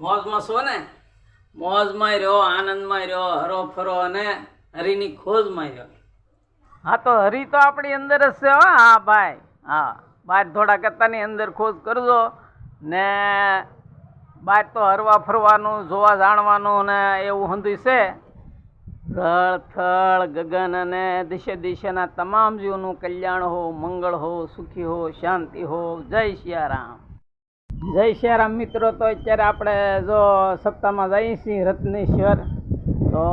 મોજમાં છો ને? મોજમાં રહ્યો, આનંદમાં રહ્યો હરો ફરો અને હરીની ખોજમાં રહ્યો. હા તો હરી તો આપણી અંદર જ છે હા. ભાઈ, હા. બહાર થોડા કરતાની અંદર ખોજ કરજો ને બહાર તો હરવા ફરવાનું, જોવા જાણવાનું ને એવું હંધું છે. જળ થળ, ગગન અને દિશે દિશેના તમામ જીવનું કલ્યાણ હો, મંગળ હો, સુખી હો, શાંતિ હો. જય સિયારામ જય સિયારામ મિત્રો તો અત્યારે આપણે જો સપ્તાહમાં જઈએ છીએ રત્નેશ્વર. તો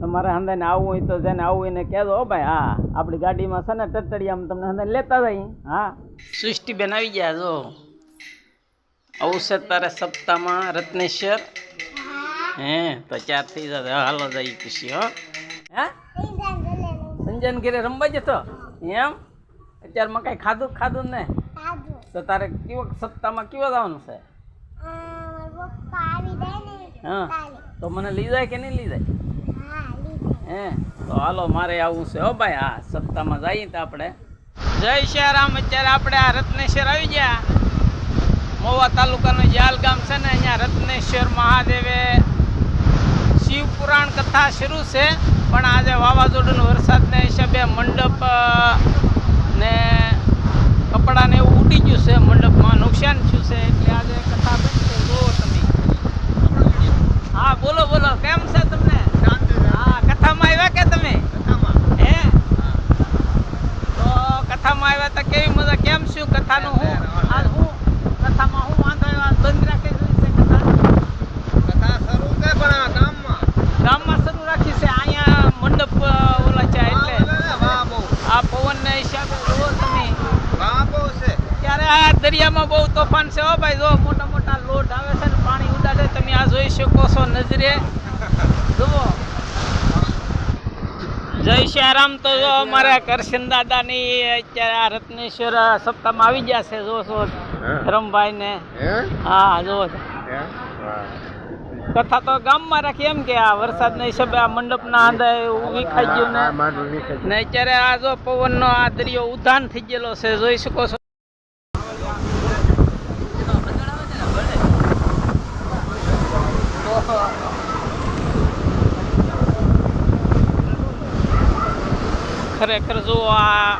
તમારે હંદાને આવવું હોય તો જેને આવવું એને કહેજો હો ભાઈ હા આપણી ગાડીમાં છે ને ટટડિયામાં તમને હંદાને લેતા જઈ હા. સૃષ્ટિબેન આવી ગયા જો. આવું છે તારે સપ્તાહમાં રત્નેશ્વર? હે તો ચાર થઈ જશે હાલો જઈ ખુશી હો. હે? સંજન ઘેરે રમવા જતો? એમ? અત્યારમાં કાંઈ ખાધું ખાધું ને તો તારે કેવો સત્તામાં કેવો જવાનું છે? હા તો મને લઈ જાય કે નહીં લઈ જાય? હે તો હાલો મારે આવવું છે. હો ભાઈ હા સત્તામાં જઈએ તો આપણે. જય શ્યારામ અત્યારે આપણે આ રત્નેશ્વર આવી ગયા. મોવા તાલુકાનું જાલ ગામ છે ને અહીંયા રત્નેશ્વર મહાદેવે શિવ પુરાણ કથા શરૂ છે. પણ આજે વાવાઝોડું વરસાદને હિસાબે મંડપ ને કપડાને એવું ઉડી ગયું છે મંડપમાં નુકસાન થયું છે એટલે આજે કથા બનશે જુઓ તમે હા બોલો બોલો કેમ છે તમને હા કથામાં આવ્યા કે તમે હે તો કથામાં આવ્યા તો કેવી મજા કેમ શું કથાનું હું આ હું કથામાં હું વાંધો આવ્યો આ બંધ રાખી દીધી છે કથા ગામમાં શરૂ રાખી છે અહીંયા મંડપ અ, ઓલા છે એટલે આ પવનના હિસાબે જુઓ તમે ત્યારે આ દરિયામાં બહુ તોફાન છે હો ભાઈ. જો મોટા મોટા લોટ આવે છે ને પાણી ઉડાડે તમે આ જોઈ શકો છો નજરે. જુઓ. જય શ્યારામ તો જો અમારા કરશન દાદાની અત્યારે આ રત્નેશ્વર સપ્તાહમાં આવી ગયા છે. જો છો ધરમભાઈ ને હા? જો. કથા તો ગામમાં રાખી એમ કે આ વરસાદના હિસાબે આ મંડપના આંધા એવું વિખાઈ ગયું ને. ને અત્યારે આ જો પવનનો આ દરિયો ઉધાન થઈ ગયેલો છે. જોઈ શકો છો. ખરેખર જો આ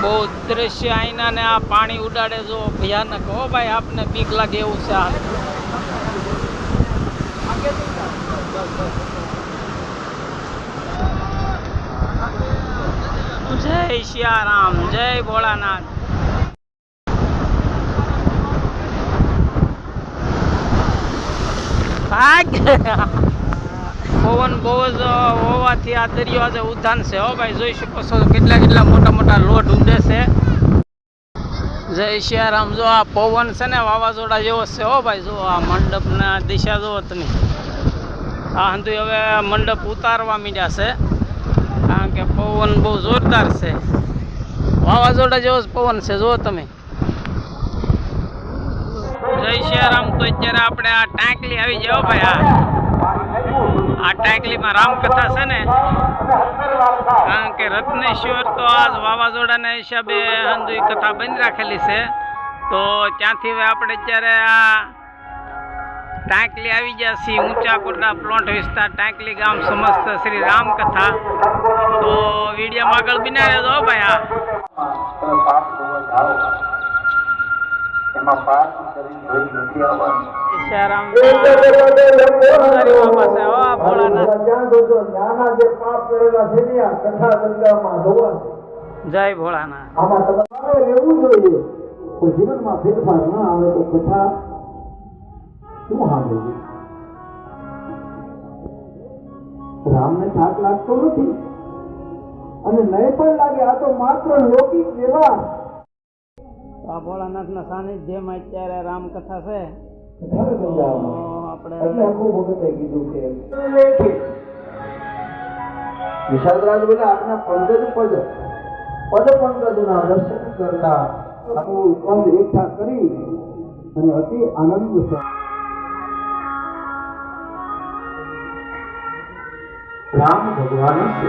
બહુ દ્રશ્ય આઈના ને આ પાણી ઉડાડે જો ભયાનક. હો ભાઈ, આપને બીક લાગે એવું છે આ જય સિયારામ જય ભોળાનાથ. ભાગ. પવન બહુ જ હોવાથી આ દરિયો આજે ઉધાન છે. હો ભાઈ, જોઈ શકો છો કેટલા કેટલા મોટા મોટા લોટ ઉડે છે. જય શિયારામ જો આ પવન છે ને વાવાઝોડા જેવો છે. હો ભાઈ, જો આ મંડપના દિશા જુઓ તમે. આ હંતુ હવે મંડપ ઉતારવા મીડ્યા છે. કારણ કે પવન બહુ જોરદાર છે. વાવાઝોડા જેવો જ પવન છે. જુઓ તમે. જય રામ તો અત્યારે આપણે આ ટાંકલી આવી જાવ ભાઈ આ આ ટાંકલીમાં રામકથા છે ને. કારણ કે રત્નેશ્વર તો આજ વાવાઝોડાના હિસાબે હંધુઈ કથા બંધ રાખેલી છે. તો ત્યાંથી આપણે અત્યારે આ ટાંકલી આવી ગયા છીએ ઊંચા કોટડા પ્લોટ વિસ્તાર, ટાંકલી ગામ સમસ્ત શ્રી રામકથા. તો વિડીયોમાં આગળ બિના રહેજો ભાઈ આ એમાં પાપ કરીને જોઈ નથી આવવાનું. ઈશારામ તારી બાપા છે હો આ ભોળાનાથ. ત્યાં જોજો? નાના જે પાપ કરેલા છે ને આ કથા ગંગામાં જોવા છે. જય ભોળાનાથ. આમાં તમારે રહેવું જોઈએ. કોઈ જીવનમાં ફેરફાર ન આવે તો કથા શું સાંભળવું? રામને થાક લાગતો નથી. અને નહીં પણ લાગે આ તો માત્ર લૌકિક વ્યવહાર. તો ભોળાનાથના સાનિધ્યમાં અત્યારે રામકથા છે. આપણે કીધું છે વિશાલરાજ બોલે આપના પંદર પદ પદ પંકજના દર્શન કરતા આપણું પદ એકઠા કરી અને અતિ આનંદ છે. રામ ભગવાન છે.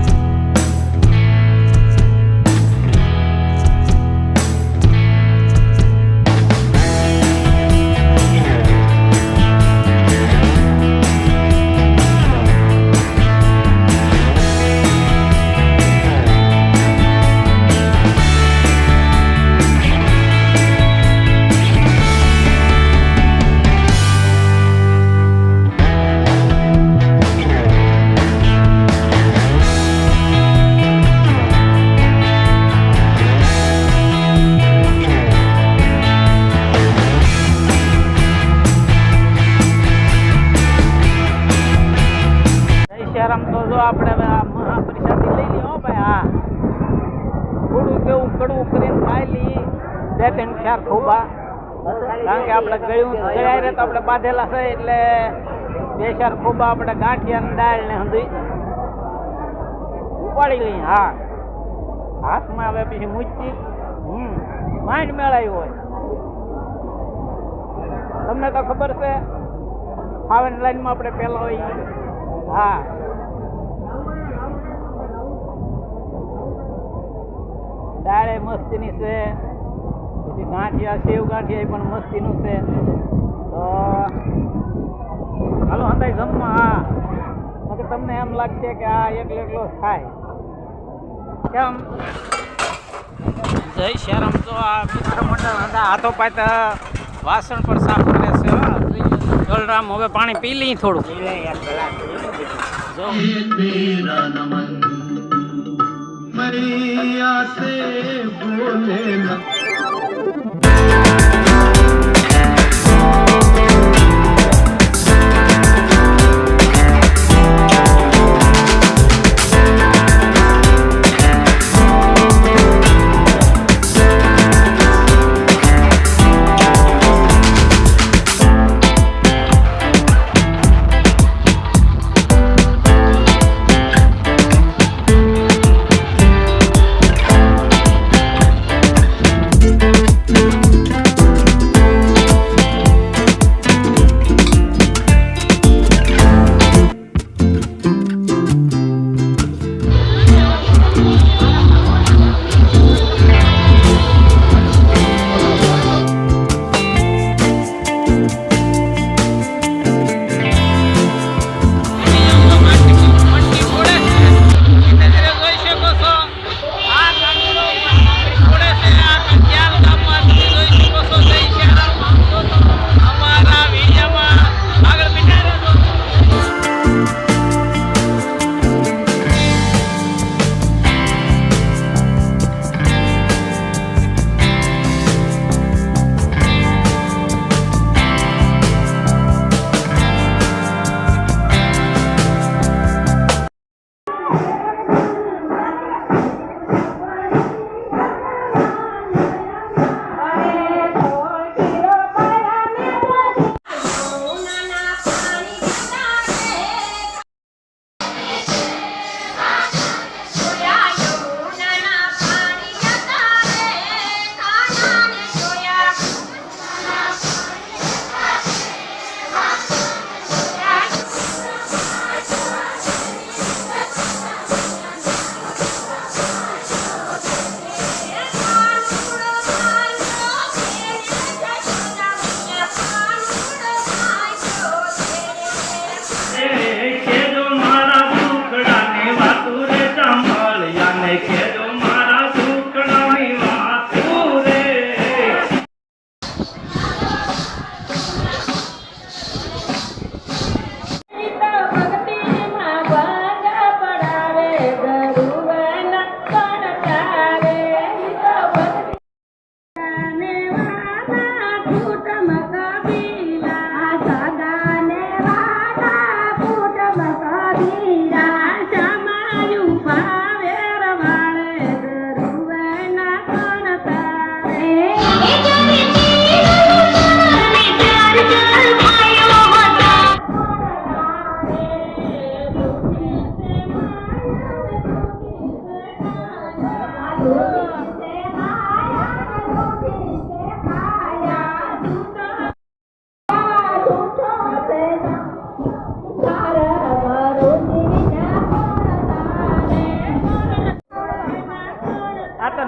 શ્યારામ તો જો આપણે હવે આ મહાપરિષાદી લઈ લઈએ ભાઈ, હા. થોડું કેવું કડવું કરીને ખાઈ લઈએ બે ત્રણ ચાર ખોબા. કારણ કે આપણે ગળ્યું ગળ્યા તો આપણે બાંધેલા છે, એટલે બે ચાર ખોબા આપણે ગાંઠિયા દાળ ને હંધી. ઉપાડી લઈએ, હા. હાથમાં આવે પછી મૂચી હમ, માંડ મેળાયું હોય. તમને તો ખબર છે, ફાવન લાઈનમાં આપણે પહેલા હોય હા. દાળે મસ્તીની છે. પછી ગાંઠિયા સેવ ગાંઠિયા એ પણ મસ્તીનું છે. તો હાલો હંતાય જમવા. હા. કે તમને એમ લાગશે કે આ એકલો એકલો થાય કેમ? જય શરમ તો આ મિત્ર મંડળ હતા હાથો પાતા વાસણ પણ સાફ કરે છે જલરામ હવે પાણી પી લઈ થોડું જો. मैया से बोले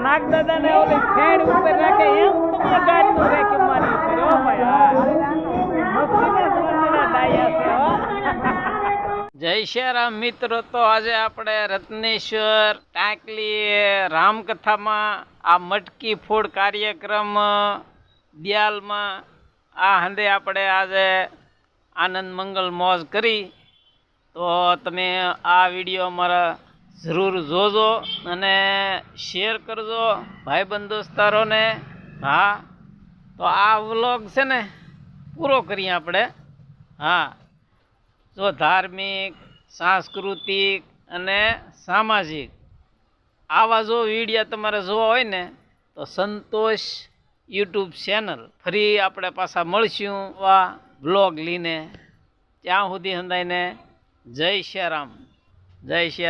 નાગદાદા ને ઓલી ફેણ ઉપર રાખે, એમ તમે ગાડીનું રાખ્યું મારી ઉપર, હો ભાઈ, હા. જય શ્રી રામ મિત્રો, તો આજે આપણે રત્નેશ્વર ટાંકલી રામકથામાં આ મટકી ફોડ કાર્યક્રમ દિયાલમાં, આ હંદે આપણે આજે આનંદ મંગલ મોજ કરી. તો તમે આ વીડિયો અમારા જરૂર જોજો અને શેર કરજો ભાઈ દોસ્તારોને હા, તો આ વ્લોગ છે ને પૂરો કરીએ આપણે. હા, જો ધાર્મિક, સાંસ્કૃતિક અને સામાજિક આવા જો વિડીયા તમારે જોવા હોય ને, તો સંતોષ યુટ્યુબ ચેનલ ફરી આપણે પાછા મળશું વા બ્લોગ લઈને. ત્યાં સુધી હંદાઈને જય શ્રી રામ જય શ્રી